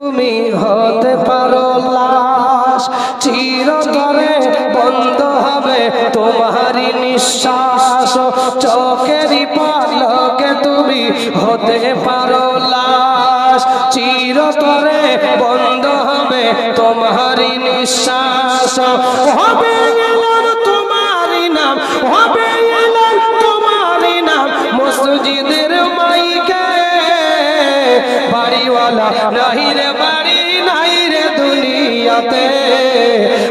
তুমি হতে পারো লাশ, চিরতরে বন্ধ হবে তোমারই নিঃশ্বাস। চোখেরই পলকে তুমি হতে পারো লাশ, চিরতরে বন্ধ হবে তোমারই নিঃশ্বাস। হবে তোমারই নাম, হবে তোমারই নাম, মসজিদের মাইকে বাড়িওয়ালা নাই রে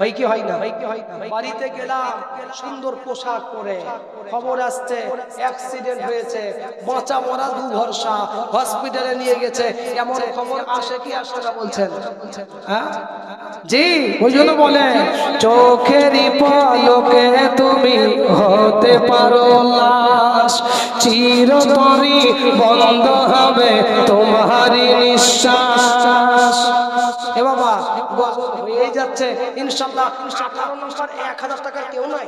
হয় কি হয় না? বাড়িতে গেলাম সুন্দর পোশাক পরে। খবর আসছে অ্যাক্সিডেন্ট হয়েছে। বাঁচা মরা দু ভরসা হসপিটালে নিয়ে গেছে। এমন খবর আসে কি আসে না বলছেন? হ্যাঁ? জি ওই জন্য বলে চোখেরই পলকে তুমি হতে পারো লাশ। চিরতরি বন্ধ হবে তোমারই নিঃশ্বাস। হয়েই যাচ্ছে ইনশাল্লাহ আঠারো নম্বর এক হাজার টাকার কেউ নাই।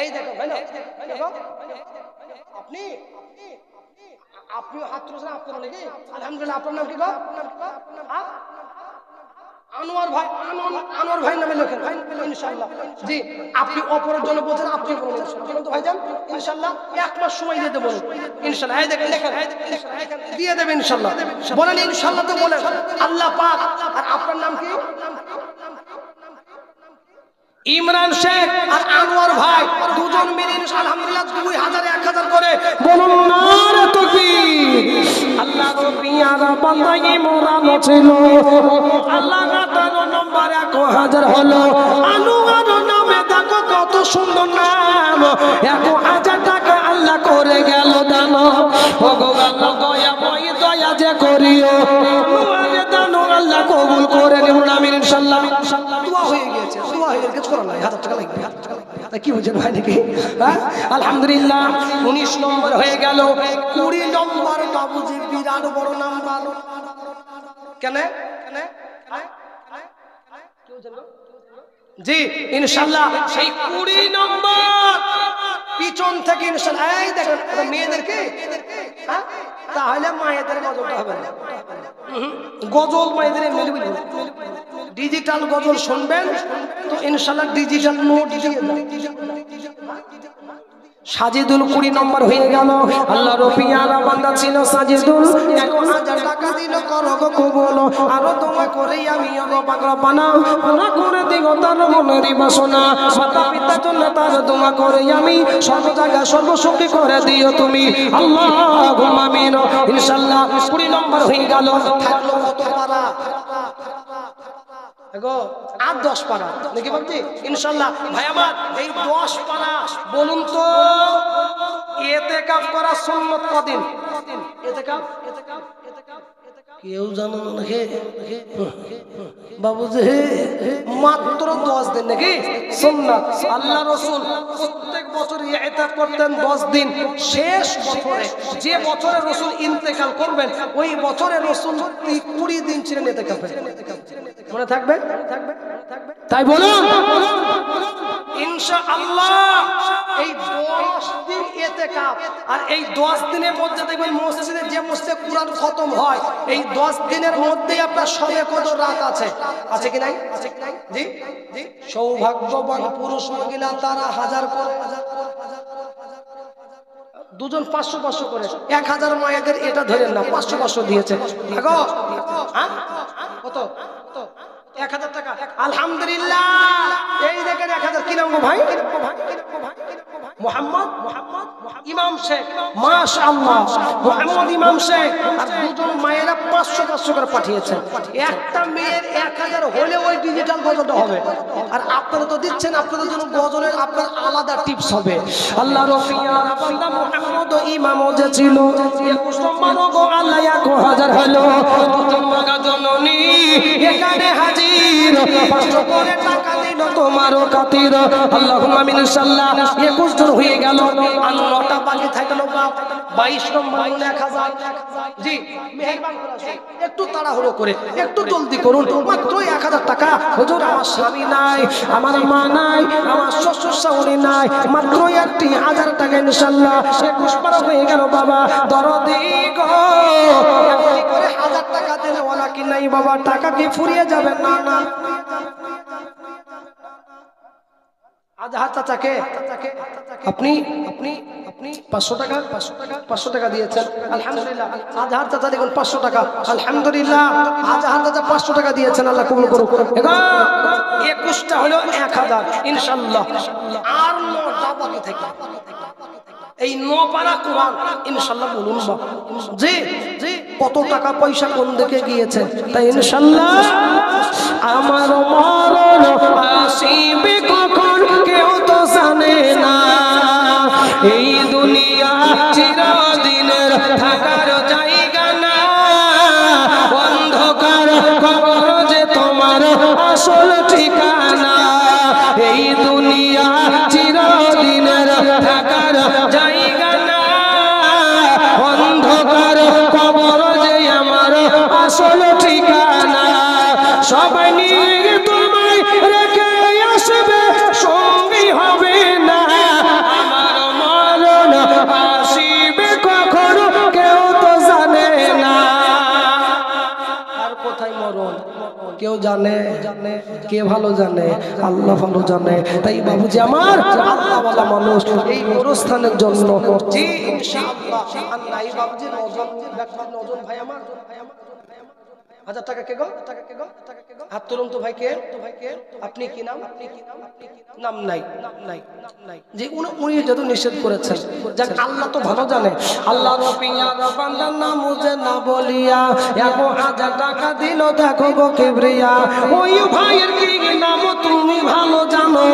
এই দেখো আপনি আপনি হাত তুলেছেন আপনার নাকি? আলহামদুলিল্লাহ, আপনার নাম কি গো? আল্লাহ পাক, আর আপনার নাম কি? ইমরান শেখ আর আনোয়ার ভাই দুজন মিলে আলহামদুলিল্লাহ দুই হাজার, এক হাজার করে বলুন আল্লাহ রবিয়ারা বান্দাই মোরানো ছিল। আল্লাহ নম্বর এক হাজার হলো। আনোয়ার নামে দেখো কত সুন্দর নাম। এক হাজার টাকা আল্লাহ করে গেল দান হাজার টাকা লাগবে হাজার টাকা লাগবে। কি বুঝেন ভাই হ্যাঁ আলহামদুলিল্লাহ উনিশ নম্বর হয়ে গেল কুড়ি নম্বর বাবুজি বিরাট বড় নাম্বার কেন কেন জি ইনশাল্লাহ সেই কুড়ি নম্বর। পিছন থেকে ইনশাল্লাহ এই দেখেন মেয়েদেরকে হ্যাঁ? তাহলে মায়েদের গজলটা হবে না। গজল মায়েদের ডিজিটাল গজল শুনবেন, তো ইনশাল্লাহ ডিজিটাল নোট দিয়ে। সাজিদুল কুড়ি নম্বর হয়ে গেল আল্লাহ রফিয়ারা বান্দা ছিল সাজিদুল হাজার টাকা আরও আমি বাসনা আমি করে দিও তুমি কুড়ি নম্বর হয়ে গেল থাকল আর দশ পারা নাকি ভাবছি ইনশাল্লাহ। ভাই আমার, এই দশ পারা বলুন তো, এতে কাপ করা সুন্নত কদিন? এতে কাপ কেউ জানো না বাবু যে, মাত্র দশ দিন নাকি? সুন্নাত। আল্লাহ রসুল প্রত্যেক বছর এতাব করতেন দশ দিন। শেষ বছরে যে বছরে রসুল ইন্তেকাল করবেন, ওই বছরে রসুল কুড়ি দিন ছিলেন এতেকাফে মনে থাকবে? তাই বলুন মধ্যে আপনার আছে? কি নাই? সৌভাগ্যবান পুরুষ তারা হাজার দুজন পাঁচশো পাঁচশো করে। এক হাজার মায়েদের এটা ধরেন না পাঁচশো পাঁচশো দিয়েছে। হ্যাঁ? কত কত? এক হাজার টাকা আলহামদুলিল্লাহ। এই দেখে দেখা যাচ্ছে কি ভাই কিরম ভাই? মোহাম্মদ ইমাম ইমাম আপনারা তো দিচ্ছেন আপনাদের জন্য গজলের আপনার আলাদা টিপস হবে। আল্লাহ রফিয়া, বান্দা মোহাম্মদ ইমাম ছিল একুশ গো আল্লাহ হাজার দিল তোমারও কাতির। আল্লাহুম্মা আমিন ইনশাআল্লাহ 21 জন হয়ে গেল। আর নটা বাকি থাকল বাপ 22 নম্বর 1000 জি, মেহেরবান একটু তাড়াহুড়ো করে, একটু জলদি করুন। মাত্র 1000 টাকা। আমার স্বামী নাই, আমার মা নাই, আমার শ্বশুর শাশুড়ি নাই। মাত্র একটি হাজার টাকা ইনশাআল্লাহ। 21 পারা হয়ে গেল বাবা, দরদি করে হাজার টাকা দিলে ওলা কি নাই বাবা, টাকা কি ফুরিয়ে যাবে? না না। চাচাকে আপনি আপনি আপনি পাঁচশো টাকা পাঁচশো টাকা পাঁচশো টাকা দিয়েছেন। আলহামদুলিল্লাহ। আজহার চাচা দেখুন পাঁচশো টাকা। আলহামদুলিল্লাহ। আজহার চাচা পাঁচশো টাকা দিয়েছেন আল্লাহ কবুল করুক। একুশটা হলো এক হাজার ইনশাল্লাহ আর নটা বাকি থাকে। এই কোরআন ইনশাল্লাহ বলুন জি কত টাকা পয়সা কোন দিকে গিয়েছে তাই ইনশাল্লাহ আমার মরণ আসিবে কে ভালো জানে? আল্লাহ ভালো জানে। তাই বাবুজি আমার আল্লাহ বলা মানুষ, এই অনুষ্ঠানের জন্য জি ভাই আমার। হাজার টাকা কে গো? কে হাত তো ভাই কে তো আপনি কি নাম আপনি কি নাম? নাম নাই। নাম নাই নাম নাই যে উনি উনি যত নিষেধ করেছেন। যাক, আল্লাহ তো ভালো জানে। আল্লাহ নাম না বলিয়া, এক হাজার টাকা দিল, দেখো গো কিবরিয়া। ওই ভাইয়ের কি নাম তুমি ভালো জানো?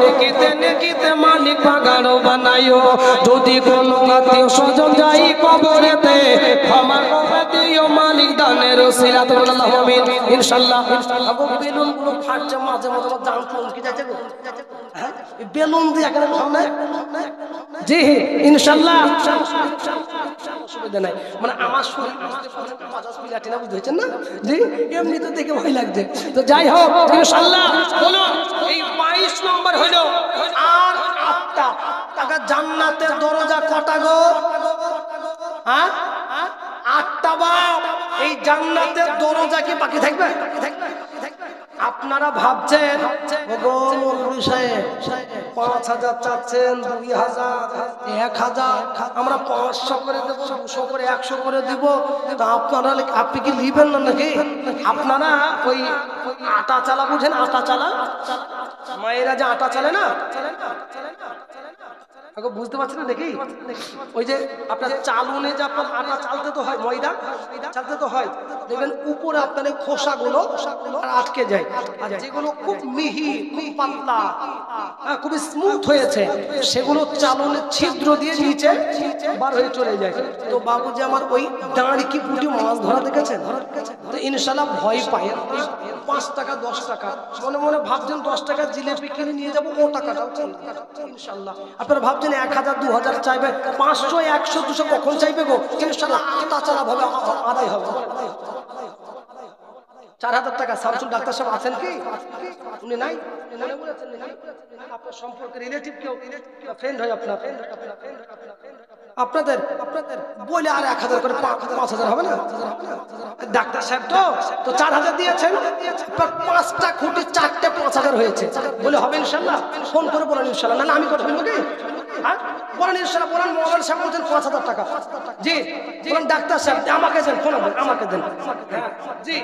নেকিতে নেকিতে মালিক পাগাড়ো বানাইও। যদি কোনো আত্মীয় স্বজন যাই কবরেতে, ক্ষমা দিও। মালিক দানের সিরাত আল্লাহ আমিন, ইনশাআল্লাহ। আবু বেলুনগুলো ফাটছে মাঝে মাঝে জান চমকে যাচ্ছে গো। হ্যাঁ? বেলুন দিয়ে এখানে সামনে জি, ইনশাআল্লাহ। অসুবিধা নাই। মানে আমার শরীর প্লাটিনা বুঝতে না? জি এমনি তো দেখে ভয় লাগছে। তো যাই হোক, ইনশাআল্লাহ, বলুন, এই 22 নম্বর হলো আর আটটা। টাকা জান্নাতের দরজা কটা গো? হ্যাঁ? আটটা বাপ। এই জান্নাতের দরজা কি বাকি থাকবে? আপনারা ভাবছেন পাঁচ হাজার চাচ্ছেন, দুই হাজার, এক হাজার, আমরা পাঁচশো করে দেবো, দুশো করে, একশো করে দিব। তা আপনারা আপনি কি নিবেন না নাকি? আপনারা ওই ওই আটা চালা বুঝেন? আটা চালা? মায়েরা যে আটা চালে না? বুঝতে পারছেন না দেখি? ওই যে আপনার চালুনে যে আপনার আটা চালতে তো হয় ময়দা চালতে তো হয় দেখবেন উপরে আপনার এই খোসাগুলো আটকে যায়। আর যেগুলো খুব মিহি খুব পাতলা হ্যাঁ, খুবই স্মুথ হয়েছে সেগুলো ছিদ্র দিয়ে নিচে বার হয়ে চলে যায়। তো বাবুজি আমার ওই দাঁড়ি কি পুটি মাছ ধরা দেখেছেন? ইনশাল্লাহ ভয় পায়। পাঁচ টাকা দশ টাকা। মনে মনে ভাবছেন দশ টাকা জিলেপি কিনে নিয়ে যাব ও টাকাটাও ইনশাল্লাহ আপনারা ভাবছেন এক হাজার, দু হাজার চাইবে। পাঁচশো, একশো, দুশো কখন চাইবে গো? আটা ভাবে আদায় হবে। চার হাজার টাকা ডাক্তার সাহেব আছেন কি? উনি নাই? রিলেটিভ কেউ? ফ্রেন্ড। আপনাদের আপনাদের বলে আর এক হাজার করে পাঁচ হাজার হবে না? ডাক্তার সাহেব তো তো চার হাজার দিয়েছেন। পাঁচটা খুঁটি, চারটে পাঁচ হাজার হয়েছে। বলে হবে ইনশাল্লাহ? ফোন করে বলেন ইনশাল্লাহ। না, আমি কথা বলব কি? হ্যাঁ? বলেন ইনশাল্লাহ বলেন মোবাইল সাহেব বলছেন পাঁচ হাজার টাকা। জি বলেন ডাক্তার সাহেব আমাকে দেন ফোন আমাকে দেন। জি।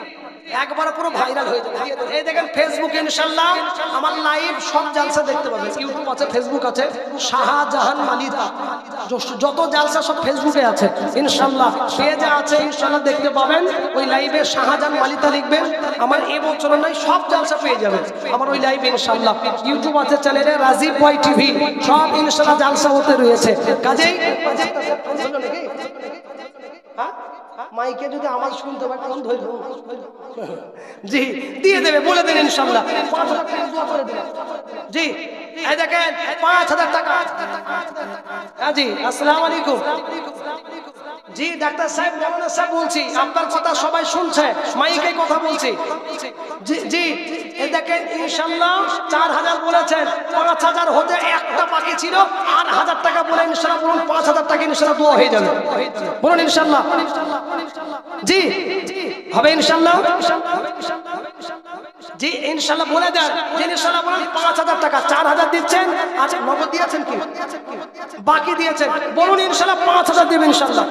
একবার পুরো ভাইরাল হয়ে যাবে। এই দেখেন ফেসবুকে ইনশাল্লাহ আমার লাইভ সব জালসা দেখতে পাবেন ইউটিউব আছে ফেসবুক আছে। শাহজাহান মালিতা য- যত জালসা সব ফেসবুকে আছে ইনশাল্লাহ পেজে আছে ইনশাল্লাহ দেখতে পাবেন। ওই লাইভে শাহজাহান মালিতা লিখবেন আমার এ বছর নাই সব জালসা পেয়ে যাবেন আমার ওই লাইভ ইনশাল্লাহ ইউটিউব আছে চ্যানেলে রাজীব ওয়াই টিভি সব ইনশাল্লাহ জালসা হতে রয়েছে। কাজেই হ্যাঁ? মাইকে যদি আওয়াজ শুনতে পারে তখন ধৈর্য জি, দিয়ে দেবে, বলে দেন পাঁচ হাজার টাকা দোয়া করে দিলাম জি, এই দেখেন, পাঁচ হাজার টাকা। হ্যাঁ জি, আসসালামু আলাইকুম। জি, ডাক্তার সাহেব মৌলানা সাহেব বলছি, আপনার কথা সবাই শুনছে, মাইকে কথা বলছি। জি জি। দেখেন ইনশাল্লাহ চার হাজার বলেছেন, পাঁচ হাজার হতে একটা বাকি ছিল, আট হাজার টাকা বলে ইনশাল্লাহ বলুন, পাঁচ হাজার টাকা ইনশাল্লাহ দোয়া হয়ে যাবে। বলুন ইনশাল্লাহ জি, হবে ইনশাল্লাহ জি ইনশাল্লাহ বলে দেন, যে ইনশাল্লাহ বলুন, পাঁচ হাজার টাকা, চার হাজার দিচ্ছেন আচ্ছা নগদ দিয়েছেন কি? বাকি দিয়েছেন, বলুন ইনশাল্লাহ পাঁচ হাজার দেবেন ইনশাল্লাহ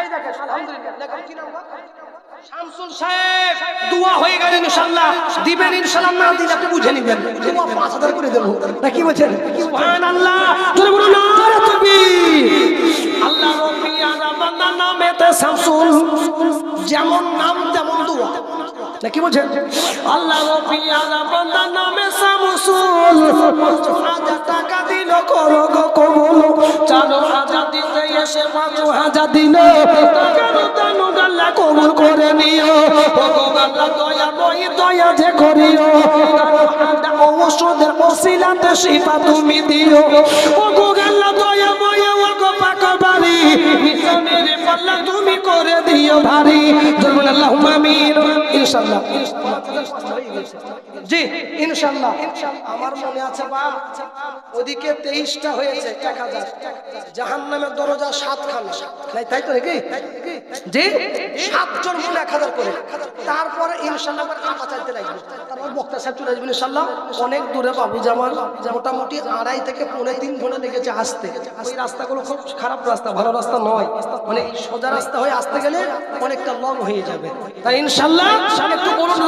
এই দেখেন, আলহামদুলিল্লাহ? শামসুল সাহেব দোয়া হয়ে গেল ইনশাআল্লাহ। দিবেন ইনশাআল্লাহ না দিলে আপনি বুঝে নেবেন। দোয়া 5000 করে দেব। না কি বলছেন? সুবহানাল্লাহ। জোরে বলুন নারে তাকবীর। আল্লাহ নামেতে শামসুল। যেমন নাম তেমন দোয়া। না কি বলছেন? আল্লাহ রব্বিয়ানা বান্দা নামে শামসুল। হাজার টাকা দিল করো গো কবুল। চালো এসে পাঁচ হাজার দানু গাল্লা কবুল করে নিও। ভগবাল্লা দয়া বই দয়া যে করিও। ঔষধের ওসিলাতে শিফা তুমি দিও। ও গাল্লা দয়া বই ও গো পাক বাড়ি। মিশনের পাল্লা তুমি করে দিও ভারী। আল্লাহুম্মা আমিন। ইনশাআল্লাহ। জি, ইনশাআল্লাহ। আমার মনে আছে বা ওদিকে তেইশটা হয়েছে, এক হাজার। জাহান নামের দরজা সাতখানা। নাই, তাই তো নাকি? জি, সাতজন মনে এক হাজার করে। তারপরে ইনশাল্লাহ আবার চাইতে লাগবে। তারপর বক্তা সাহেব চলে আসবেন ইনশাল্লাহ অনেক দূরে বাবু জামান। মোটামুটি আড়াই থেকে পৌনে তিন ঘণ্টা লেগেছে আসতে। ওই রাস্তাগুলো খুব খারাপ রাস্তা, ভালো রাস্তা নয়। মানে সোজা রাস্তা হয়ে আসতে গেলে অনেকটা লং হয়ে যাবে। তাই ইনশাল্লাহ একটু বলুন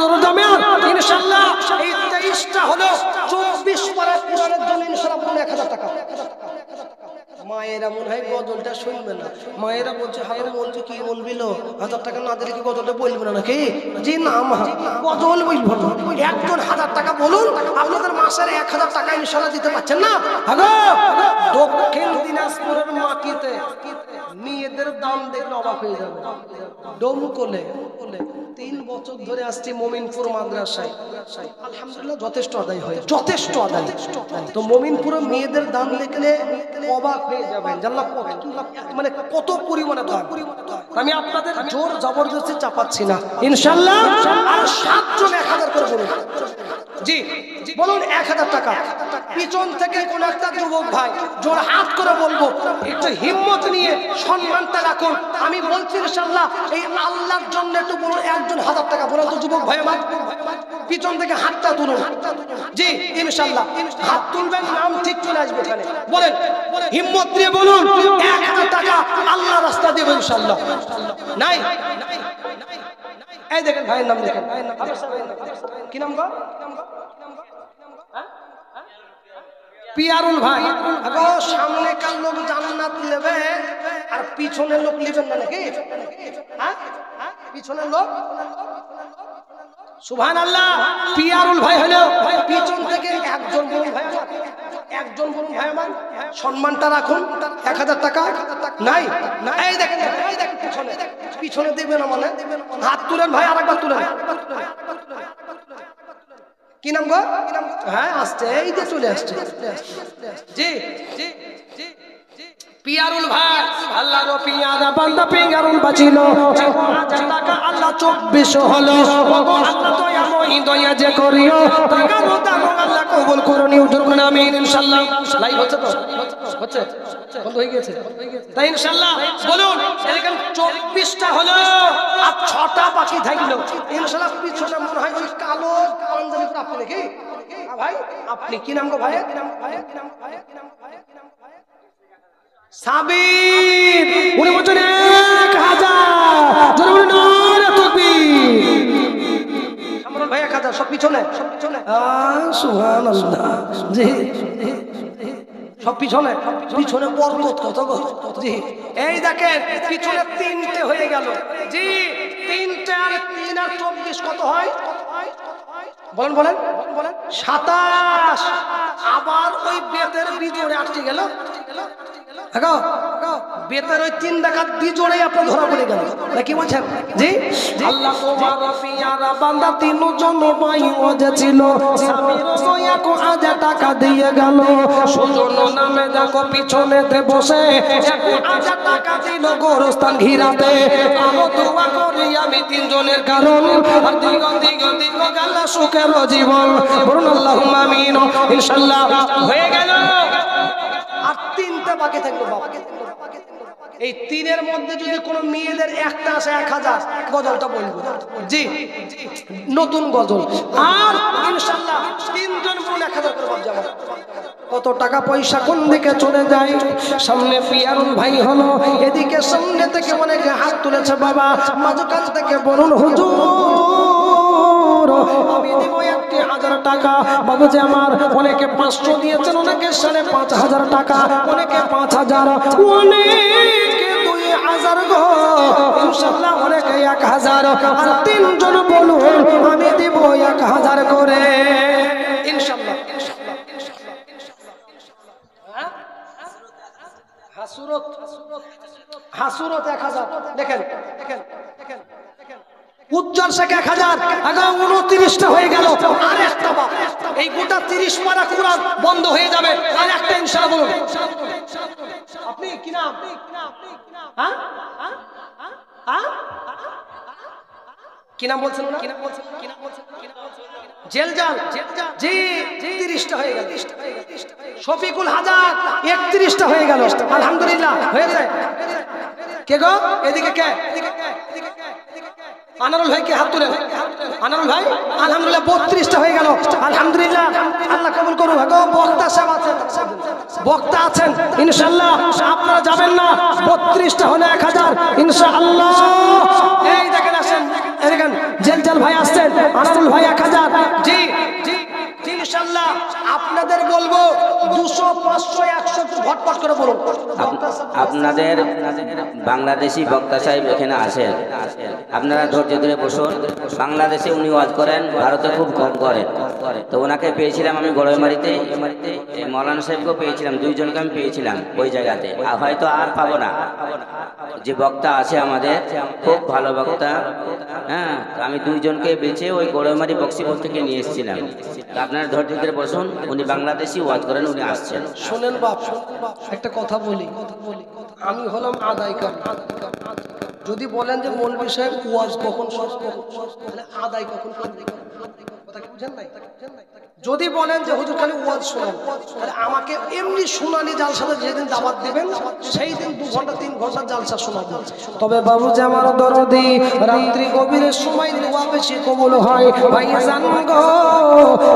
ইনশাল্লাহ এই তেইশটা হলো চব্বিশ পাড়ার পুরাণের জন্য ইনশাল্লাহ এক হাজার টাকা। মায়েরা মনে হয় গজলটা শুনবে না। মায়েরা বলছে হালো মঞ্জু কি বলবিল হাজার টাকা না দিলে কি গজলটা বলবে না নাকি? জি না, মা। গজল বলব না। একজন হাজার টাকা বলুন, আপনাদের মাসের এক হাজার টাকা ইনশাল্লাহ দিতে পারছেন না? দক্ষিণ দিনাজপুরের মাটিতে মেয়েদের দাম দেখলে অবাক হয়ে যাবে। ডোমকলে তিন বছর ধরে আসছি মমিনপুর মাদ্রাসায়। আলহামদুলিল্লাহ যথেষ্ট আদায় হয় যথেষ্ট আদায়। তো মমিনপুরে মেয়েদের দাম দেখলে অবাক হয়ে যাবেন। জানলা মানে কত পরিমাণে দাম। আমি আপনাদের জোর জবরদস্তি চাপাচ্ছি না। ইনশাল্লাহ আর সাতজন এক হাজার করে জি। বলুন এক হাজার টাকা। পিছন থেকে কোন একটা যুবক ভাই জোর হাত করে বলব, একটু হিম্মত নিয়ে সম্মানটা রাখুন। আমি বলছি ইনশাল্লাহ এই আল্লাহর জন্য একটু বলুন, একজন হাজার টাকা। বলুন তো যুবক ভাই আমার, পিছন থেকে হাতটা তুলুন। জি ইনশাল্লাহ হাত তুলবেন, নাম ঠিক চলে আসবে এখানে। বলেন, হিম্মত নিয়ে বলুন, এক হাজার টাকা আল্লাহ রাস্তা দেবো ইনশাল্লাহ নাই? এই দেখেন ভাইয়ের নাম দেখেন। কি নাম গো? পিয়ারুল ভাই সামনে লোক জান্নাত নেবে? আর লোক নেবেন না নাকি? হ্যাঁ? লোক? সুবহান আল্লাহ পিয়ারুল ভাই হলো পিছন থেকে একজন বলুন ভাই। একজন বলুন ভাই আমার। সম্মানটা রাখুন, এক হাজার টাকা। নাই? এই দেখেন পিছনে। পিছনে দেবেন মানে হাত তুলেন ভাই, আরেকবার তুলেন। কি নাম গো? হ্যাঁ আসছে এই যে চলে আসছে। জি জি। পিয়ারুল ভাই। আল্লাহ রো পিয়ারা বান্দা পিয়ারুল বাঁচিল টাকা আল্লাহ চব্বিশ হলো। আল্লাহ দয়া মই দয়া যে করিও। টাকা রোদা আল্লাহ কবুল করুন উঠুন আমিন ইনশাআল্লাহ। লাইভ হচ্ছে তো? হচ্ছে? বন্ধ হয়ে গেছে তাই ইনশাআল্লাহ বলুন এখানে চব্বিশটা হলো আর ছটা বাকি থাকল ইনশাআল্লাহ পিছনে মনে হয় ওই কালো পরা আপনি নাকি হ্যাঁ ভাই আপনি কি নাম গো ভাই কি নাম ভাই কি নাম ভাই কি নাম ভাই কি নাম ভাই? সব পিছনে। সব পিছনে এই দেখেন, পিছনে তিনটে হয়ে গেল। জি, তিনটে আর তিন আর চব্বিশ, কত হয়? বলেন বলেন বলেন। সাতাশ। আবার ওই বেতের ভিতরে আটকে গেল। বেতের ওই তিন ডাকাত দুজনেই আপনার ধরা পড়ে গেল। কি বলছেন? জি? আল্লাহ তোমার পিয়ারা বান্দা তিনজন ভাই ওজে ছিল। কো হাজার টাকা দিয়ে গেল। সুজন নামে দেখো পিছনেতে বসে। এক হাজার টাকা দিল গোরস্থান ঘিরাতে। আমো দোয়া করি আমি তিনজনের কারণ। আর দিগ দিগ দিগ গেল সুখের জীবন। বলুন ইনশাআল্লাহ হয়ে গেল। বাকি থাকল এই তিনের মধ্যে যদি কোনো মেয়েদের একটা আসে এক হাজার, গজলটা বলব। জি, নতুন গজল। আর ইনশাল্লাহ তিনজন বলুন এক হাজার করে যাব কত টাকা পয়সা কোন দিকে চলে যায়? সামনে পিয়ারুল ভাই হলো, এদিকে সামনে থেকে অনেকে হাত তুলেছে বাবা, মাঝখান থেকে বলুন, হুজুর আমি দিব একটি হাজার টাকা। বাবুজি আমার অনেকে পাঁচশো দিয়েছেন, অনেকে সাড়ে পাঁচ হাজার টাকা, অনেকে পাঁচ হাজার। অনেকে এক হাজার। আমি দিব এক হাজার করে। ইনশাল্লাহ হাসুরত হাসুরত এক হাজার। দেখেন দেখেন দেখেন। উজ্জ্বল শেখ এক হাজার, আগাম উনত্রিশটা হয়ে গেল আর একটা এই গোটা তিরিশ পারা কোরআন বন্ধ হয়ে যাবে আর একটা ইনশাল বলুন আপনি কি কিনা হ্যাঁ? হ্যাঁ? হ্যাঁ? বলছেন বত্রিশটা হয়ে গেল। আলহামদুলিল্লাহ, আল্লাহ কবুল করুন বক্তা আছেন। বক্তা আছেন ইনশাল্লাহ আপনারা যাবেন না। বত্রিশটা হলে এক হাজার। ইনশাআল্লাহ। এই দেখেন দেখেন জেলজাল জেল ভাই আসছেন আসল ভাই এক হাজার। জি জি ইনশাআল্লাহ আপনাদের বলব দুশো, পাঁচশো, একশো ঘটপট করে বলুন। আপনাদের বাংলাদেশি বক্তা সাহেব এখানে আসেন আপনারা ধৈর্য ধরে বসুন। বাংলাদেশে উনি ওয়াজ করেন, ভারতে খুব কম করেন। তো ওনাকে পেয়েছিলাম আমি গড়ইমারিতে। মৌলানা সাহেবকেও পেয়েছিলাম, দুইজনকে আমি পেয়েছিলাম ওই জায়গাতে। হয়তো আর পাবো না। যে বক্তা আছে আমাদের, খুব ভালো বক্তা। হ্যাঁ আমি দুইজনকে বেছে ওই গড়ইমারি বক্সিপুর থেকে নিয়ে এসেছিলাম। আপনারা ধৈর্য ধরে বসুন। উনি বাংলাদেশি ওয়াজ করেন, উনি আসছেন শোনেন বাপ, একটা কথা বলি আমি হলাম আদায়কার যদি বলেন যে মন সাহেব ওয়াজ কখন তাহলে আদায় কখন? কথা? যদি বলেন যে, হুজুর, খালি ওয়াজ শোনান। তাহলে আমাকে এমনি শুনানি জালসাতে যেদিন দাবাত দিবেন, সেই দিন দু ঘণ্টা, তিন ঘণ্টা জালসা শোনাবো। তবে বাবু যে আমার দরদি, রাত্রি গভীরের সময় দোয়া বেশি কবুল হয়। ভাই জান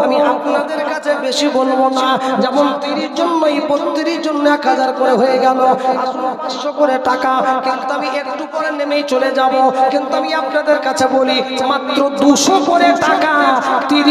আমি আপনাদের কাছে বেশি বলব না। যেমন তিরিশ জন্যই বত্রিশ জন্য এক হাজার করে হয়ে গেল। পাঁচশো করে টাকা। কিন্তু আমি একটু পরে নেমেই চলে যাব। কিন্তু আমি আপনাদের কাছে বলি, মাত্র দুশো করে টাকা, তিরিশ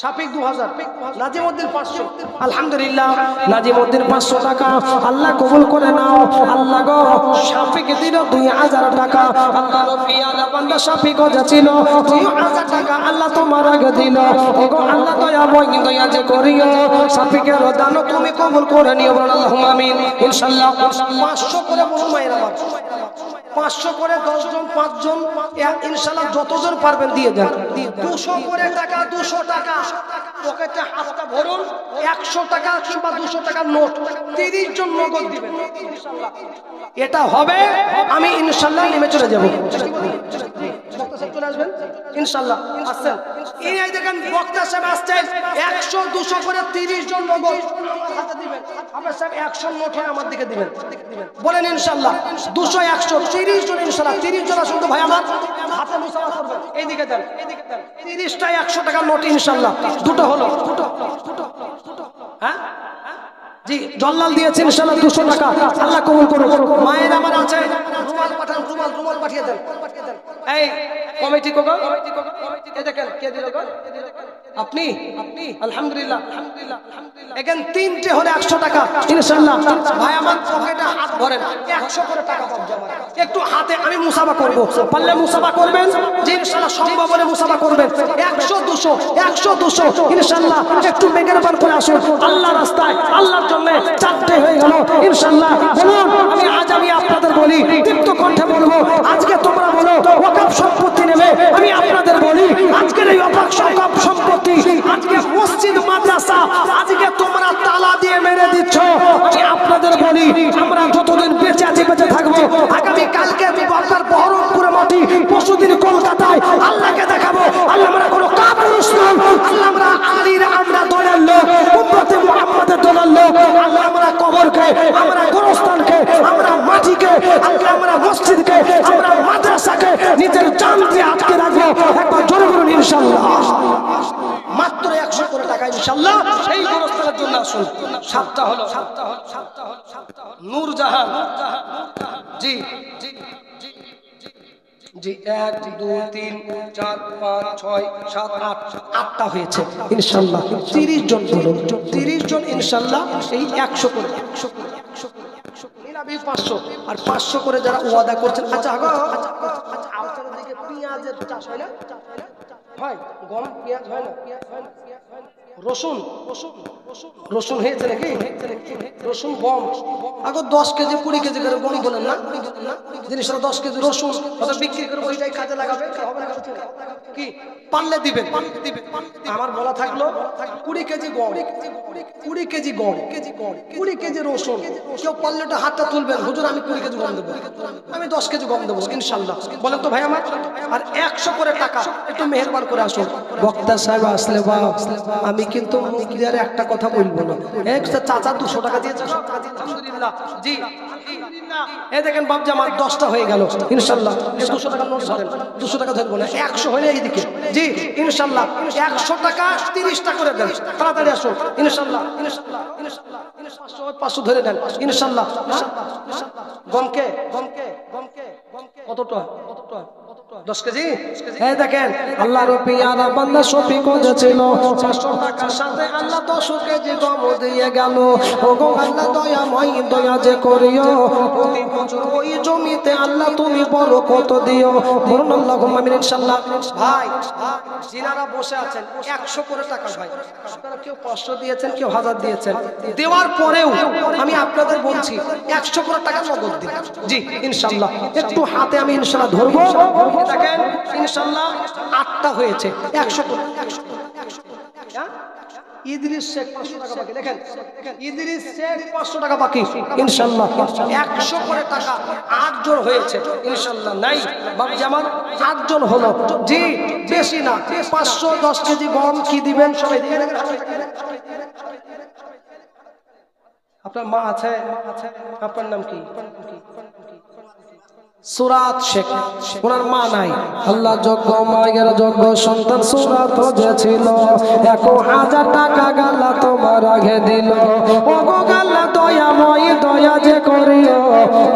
সাপিক দু হাজার নাজিমুদ্দিন পাঁচশো। আলহামদুলিল্লাহ, নাজিমুদ্দিন পাঁচশো টাকা। আল্লাহ করে নাও। আল্লাহ গো দুই হাজার টাকা। আল্লাহ বান্দা সাপিক যা দুই হাজার টাকা আল্লাহ তোমার আগে দিল। ওগো পাঁচশো করে দশজন, পাঁচজন ইনশাল্লাহ যতজন পারবেন দিয়ে দেন। দুশো করে টাকা, দুশো টাকা। ভরুন, একশো টাকা দুশো নোট, তিরিশ জন এটা হবে, আমি ইনশাল্লাহ চলে যাব। ইনশাল্লাহ দেখেন একশো, দুশো করে তিরিশ জন নগদ। একশো বলেন ইনশাল্লাহ, দুশো, একশো, তিরিশ জন ইনশাল্লাহ, তিরিশ জন তো ভাই আমার হাতে এইদিকে দেন তিরিশটা, একশো টাকার নোট ইনশাল্লাহ। দুটো হলো, দুটো দুটো হ্যাঁ? জি, জল্লাল দিয়েছেন ইনশাল্লাহ দুশো টাকা। আল্লাহ কবুল করুন মায়ের আমার আছে। রুমাল পাঠান, রুমাল রুমাল পাঠিয়ে দেন। এই কমিটি কোগো এ দেখেন? কে দিল গো? আপনি? আপনি। আলহামদুলিল্লাহ আলহামদুলিল্লাহ এখান তিনটে হলে একশো টাকা। ইনশাল্লাহ ভাই আমার পকেটে হাত ভরেন। একশো করে টাকা পাব জমা একটু হাতে আমি মুসাফা করব। পারলে মুসাফা করবেন? যে সম্ভব হলে মুসাফা করবেন। একশো দুশো একশো দুশো। ইনশাল্লাহ একটু মেঘের বার করে আসুন। আল্লাহ রাস্তায় আল্লাহর জন্য চারটে হয়ে গেল। ইনশাল্লাহ বলুন আমি আজ আমি আপনাদের বলি দীপ্ত কণ্ঠে বলব আজকে তোমরা ওয়াকাফ সম্পত্তি নেবে। আমি আপনাদের বলি, আজকের এই ওয়াকাফ সম্পত্তি, আজকে মসজিদ, মাদ্রাসা, আজকে তোমরা তালা দিয়ে মেরে দিচ্ছ। আমি আপনাদের বলি, আমরা যতদিন বেঁচে আছি, বেঁচে থাকব। আগামী কালকে আপনার বহরমপুরে মাটি, পরশুদিন কলকাতায় আল্লাহকে দেখাবো। আল্লাহ আমরা কোনো কাপুরুষ নয় আল্লাহ আমরা আলীর আমরা দলের লোক, উম্মতে মুহাম্মাদের দলের লোক। আল্লাহ আমরা কবরকে আমরা গোরস্থানকে আমরা মাটিকে আল্লাহ আমরা মসজিদকে, আমরা মাদ্রাসাকে নিজের জান দিয়ে আটকে রাখব। একবার জোরে বলুন ইনশাল্লাহ মাত্র একশো করে টাকা ইনশাল্লাহ সেই গোরস্থানের জন্য আসুন। সাতটা হলো সাতটা হলো সাতটা হলো সাতটা হলো। নূরজাহান জি জি জি জি এক, দুই, তিন, চার, পাঁচ, ছয়, সাত, আট, আটটা হয়েছে ইনশাল্লাহ তিরিশ জন তিরিশ জন ইনশাল্লাহ এই একশো করে একশো করে একশো করে পাঁচশো আর পাঁচশো করে যারা ওয়াদা করছেন আচ্ছা আগো আচ্ছা আচ্ছা আপনাদের দিকে পেঁয়াজের চাষ হয় না হয় গম হয় পেঁয়াজ হয় না পেঁয়াজ হয় না রসুন রসুন হয়েছে নাকি? রসুন গম। আগো দশ কেজি, কুড়ি কেজি করে গম বলেন না? জিনিসটা দশ কেজি রসুন বিক্রি করে ওইটাই কাজে লাগাবে, কি পারলে দিবেন। আমার বলা থাকল, কুড়ি কেজি গম, কুড়ি কেজি গম, কুড়ি কেজি রসুন। কেউ পারলে ওটা হাতটা তুলবেন, হুজুর, আমি কুড়ি কেজি গম দেবো। আমি দশ কেজি গম দেবো, ইনশাল্লাহ। বলেন তো ভাই আমার, আর একশো করে টাকা, একটু মেহরবান করে আসুন। বক্তা সাহেব আসলে বা, আমি কিন্তু মুখ দিয়ে একটা কথা বলব না। একটা চাচা দুশো টাকা আলহামদুলিল্লাহ। জি। এই দেখেন বাবজি আমার দশটা হয়ে গেল। ইনশাল্লাহ। দুশো টাকা নোট ধরেন। দুশো টাকা ধরবো না, একশো হলে এইদিকে। জি, ইনশাল্লাহ। একশো টাকা তিরিশটা করে দেন। তাড়াতাড়ি আসুন ইনশাল্লাহ পাঁচশো ধরে দেন ইনশাল্লাহ। গমকে গমকে গমকে গমকে। কতটা? কতটা? তুমি কত দিও। বলুন আল্লাহ ভাই বসে আছেন। একশো করে টাকা কেউ পাঁচশো দিয়েছেন, কেউ হাজার দিয়েছেন। দেওয়ার পরেও আমি আপনাদের বলছি, একশো করে টাকা নগদ দিন। জি ইনশাল্লাহ একটু হাতে আমি ইনশাল্লাহ ধরবো। দেখেন ইনশাল্লাহ আটটা হয়েছে। একশো হ্যাঁ? ইদ্রিস শেখ পাঁচশো টাকা বাকি। দেখেন, ইদ্রিস শেখ পাঁচশো টাকা বাকি ইনশাল্লাহ একশো করে টাকা আট হয়েছে ইনশাল্লাহ নাই বাবু আমার আট হলো। পাঁচশো দশ কেজি কি দিবেন। আপনার মা আছে? আপনার নাম কি? সুরাত শেখ। ওনার মা নাই। আল্লাহ যজ্ঞ, মায়ের যজ্ঞ, সন্তান সুরাত যে ছিল। এক হাজার টাকা গাল্লা তোমার আগে দিল। ও গো গাল্লা দয়াময় দয়া যে করিও।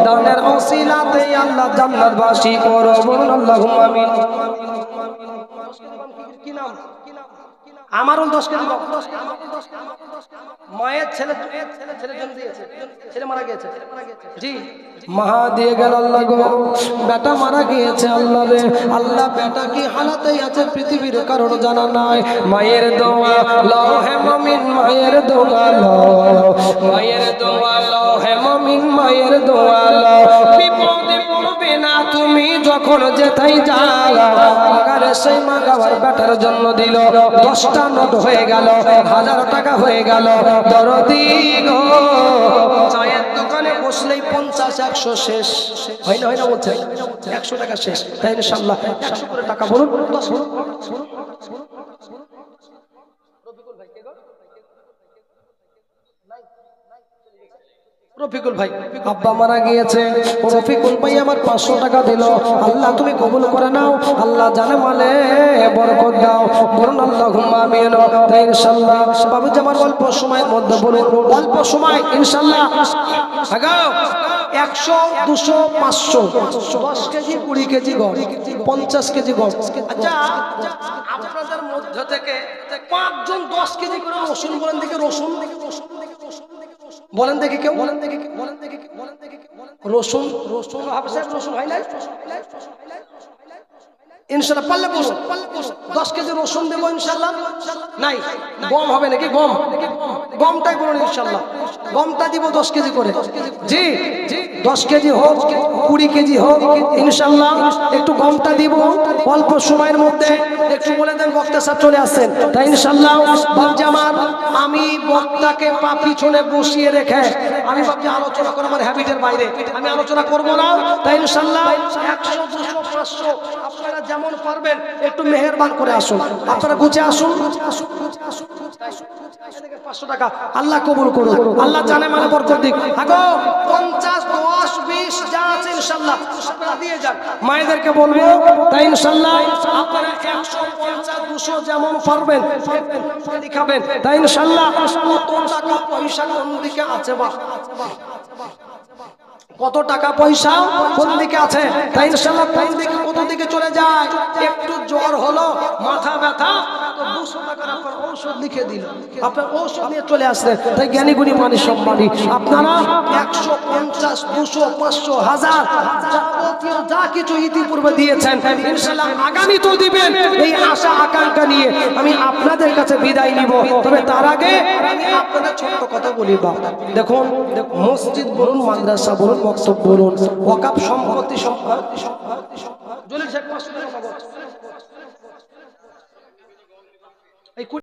দানের অসিলাতে আল্লাহ জান্নাত বাসী করো। বলুন আমিন। কি নাম? আমারও দশ কেজি মায়ের ছেলে ছেলে ছেলে জন্য দিয়েছে। ছেলে মারা জি। দিয়ে গেল আল্লাহ গো। বেটা মারা গিয়েছে আল্লাহ রে। আল্লাহ বেটা কি হালাতে আছে পৃথিবীর কারণ জানা নাই। মায়ের দোয়া লও হে মায়ের দোয়া লও। মায়ের দোয়া লও হে মায়ের দোয়া লও। বিপদে যখন যেথাই যাও আগারে সেই মাগাবার বেটার জন্য দিল। দশটা নোট হয়ে গেল, হাজার টাকা হয়ে গেল। দরদি গো, চায়ের দোকানে বসলেই পঞ্চাশ, একশো শেষ। হয় না হয় না একশো টাকা শেষ। তাই ইনশাল্লাহ, একশো করে টাকা বলুন দশ বলুন রফিকুল ভাই। আব্বা পাঁচশো টাকা দিল। আল্লাহ, তুমি কবুল করে নাও। আল্লাহ জানে মালে ইনশাল্লাহ আমার অল্প সময়ের মধ্যে বলুন। অল্প সময় ইনশাল্লাহ একশো, দুশো, পাঁচশো দশ কেজি, কুড়ি কেজি গম, পঞ্চাশ কেজি গম। আচ্ছা আপনাদের মধ্যে থেকে পাঁচজন দশ কেজি করে রসুন বলেন দেখি, রসুন বলেন দেখি কেউ? বলেন দেখি কেউ? বলেন দেখি? বলেন দেখি কেউ? রসুন রসুন হাফেজ রসুন হয় নাই? ইনশাল্লাহ, পারলে বসুন। দশ কেজি রসুন দেবো ইনশাল্লাহ। নাই, গম হবে নাকি? গম। গমটাই বলুন ইনশাল্লাহ গমটা দিব দশ কেজি করে। জি। দশ কেজি হোক, কুড়ি কেজি হোক, ইনশাল্লাহ একটু গমটা দিব। অল্প সময়ের মধ্যে একটু বলে দেন, বক্তা সাহেব চলে আসছেন। তাই ইনশাল্লাহ আমার, আমি বক্তাকে পা পিছনে বসিয়ে রেখে, আমি ভাবছি আলোচনা করে আমার হ্যাবিটের বাইরে। আমি আলোচনা করব না। তাই ইনশাল্লাহ একশো, দুশো, পাঁচশো, আপনারা যেমন পারবেন, একটু মেহেরবান করে আসুন। আপনারা গুছে আসুন। পাঁচশো টাকা, আল্লাহ কবুল করুন আল্লাহ জানে মানে বরকত দিক। আগো, পঞ্চাশ দশ, বিশ, যা আছে ইনশাল্লাহ। দিয়ে যান। মায়েদেরকে বলব, তাই ইনশাল্লাহ দুশো যেমন কত টাকা পয়সা কোন দিকে আছে কত টাকা পয়সা আছে? তাই ইনশাল্লাহ কোন দিকে দিকে চলে যায়? একটু জ্বর হলো, মাথা ব্যথা আমি আপনাদের কাছে বিদায় নিব। তবে তার আগে আপনাদের ছোট্ট কথা বলি বা দেখুন, মসজিদ বলুন, মাদ্রাসা বলুন, বক্তব্য বলুন সম্পত্তি সম্পত্তি সম্পত্তি